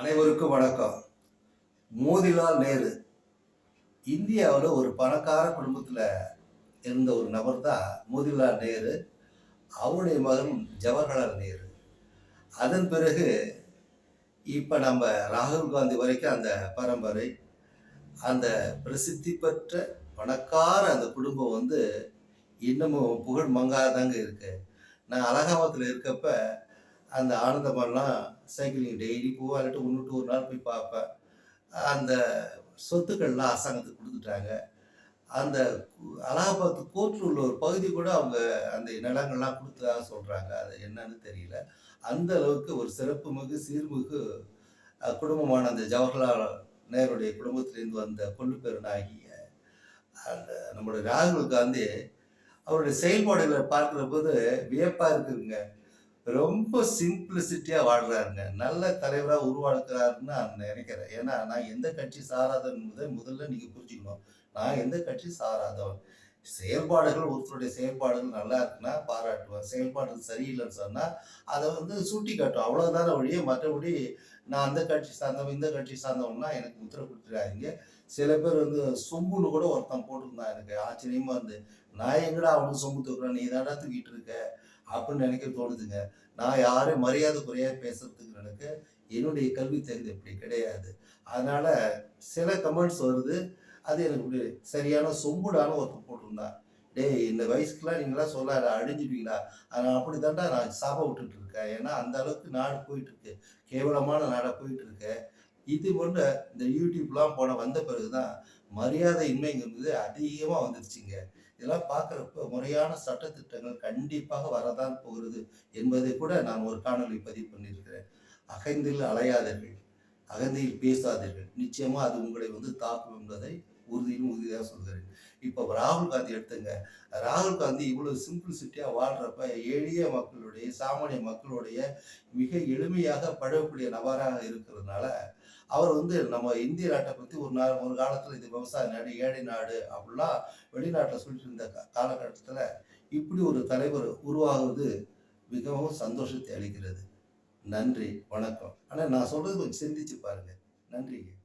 அனைவருக்கும் வணக்கம். மோதிலால் நேரு. இந்தியாவில் ஒரு பணக்கார குடும்பத்தில் இருந்த ஒரு நபர் தான் மோதிலால் நேரு. அவருடைய மகன் ஜவஹர்லால் நேரு. அதன் பிறகு இப்போ நம்ம ராகுல் காந்தி வரைக்கும் அந்த பரம்பரை அந்த பிரசித்தி பெற்ற பணக்கார அந்த குடும்பம் வந்து இன்னமும் புகழ் மங்காதாங்க இருக்கு. நான் அலகாபாத்தில் இருக்கப்போ அந்த ஆனந்தமெல்லாம் சைக்கிளிங் டெய்லி போவா இல்லாட்டி ஒன்று ஒரு நாள் போய் பார்ப்பேன். அந்த சொத்துக்கள்லாம் அரசாங்கத்துக்கு கொடுத்துட்டாங்க. அந்த அலகாபாத் கோர்ட்டில் உள்ள ஒரு பகுதி கூட அவங்க அந்த நிலங்கள்லாம் கொடுத்ததாக சொல்கிறாங்க அது என்னன்னு தெரியல. அந்த அளவுக்கு ஒரு சிறப்பு மிகு சீர்மிகு குடும்பமான அந்த ஜவஹர்லால் நேருடைய குடும்பத்திலேருந்து வந்த கொள்ளுப்பெருனாகிய அந்த நம்மளுடைய ராகுல் காந்தி அவருடைய செயல்பாடுகளை பார்க்குற போது வியப்பாக இருக்குதுங்க. ரொம்ப சிம்பிளிசிட்டியாக வாழ்கிறாருங்க நல்ல தலைவராக உருவாக்குறாருன்னு நான் நினைக்கிறேன். ஏன்னா நான் எந்த கட்சி சாராதவன் முதல் முதல்ல நீங்கள் புரிஞ்சுக்கணும். நான் எந்த கட்சி சாராதவன்? செயல்பாடுகள் ஒருத்தருடைய செயல்பாடுகள் நல்லா இருக்குன்னா பாராட்டுவேன். செயல்பாடுகள் சரியில்லைன்னு சொன்னால் அதை வந்து சுட்டி காட்டும் அவ்வளோதான வழியே மற்றபடி நான் அந்த கட்சி சார்ந்தவன் இந்த கட்சி சார்ந்தவன்னா எனக்கு முத்திரை கொடுத்துடாதீங்க. சில பேர் வந்து சொம்புன்னு கூட ஒருத்தன் போட்டிருந்தான் எனக்கு. ஆச்சரியமா இருந்து நான் எங்கடா அவனுக்கு சொம்பு தூக்குறேன்? நீ தாண்டா தூக்கிட்டு இருக்க? அப்படின்னு நினைக்க தோணுதுங்க. நான் யாரும் மரியாதை குறையாக பேசுறதுக்கு எனக்கு என்னுடைய கல்வி தகுதி அப்படி கிடையாது. அதனால சில கமெண்ட்ஸ் வருது. அது எனக்கு இப்படி சரியான சொம்புடான ஒருத்தர் போட்டிருந்தா. டேய் இந்த வயசுக்குலாம் நீங்களாம் சொல்லாத அழிஞ்சிடுவீங்களா? நான் அப்படி தாண்டா நான் சாப விட்டுட்டு இருக்கேன் ஏன்னா அந்த அளவுக்கு நாடு போயிட்டு இருக்கு கேவலமான நாடாக போயிட்டு இருக்கேன் இது போன்ற இந்த யூடியூப்லாம் போன வந்த பிறகுதான் மரியாதை இன்மைங்கிறது அதிகமாக வந்துருச்சுங்க. இதெல்லாம் பார்க்குறப்ப முறையான சட்டத்திட்டங்கள் கண்டிப்பாக வரதான் போகிறது என்பதை கூட நான் ஒரு காணொளி பதிவு பண்ணியிருக்கிறேன். அகைந்தில் அலையாதீர்கள் அகந்தியில் பேசாதீர்கள். நிச்சயமாக அது உங்களை வந்து தாக்கும் என்பதை உறுதியும் உறுதியாக சொல்கிறேன். இப்போ ராகுல் காந்தி எடுத்துங்க. ராகுல் காந்தி இவ்வளோ சிம்பிளிசிட்டியாக வாழ்றப்ப எளிய மக்களுடைய சாமானிய மக்களுடைய மிக எளிமையாக பழகக்கூடிய நபராக இருக்கிறதுனால அவர் வந்து நம்ம இந்திய நாட்டை பற்றி ஒரு நாள் ஒரு காலத்தில் இது விவசாய நாடு ஏழை நாடு அப்படிலாம் வெளிநாட்டில் சொல்லிட்டு இருந்த கா- காலகட்டத்தில் இப்படி ஒரு தலைவர் உருவாகுவது மிகவும் சந்தோஷத்தை அளிக்கிறது. நன்றி வணக்கம். ஆனால் நான் சொல்றது கொஞ்சம் சிந்திச்சு பாருங்க. நன்றிங்க.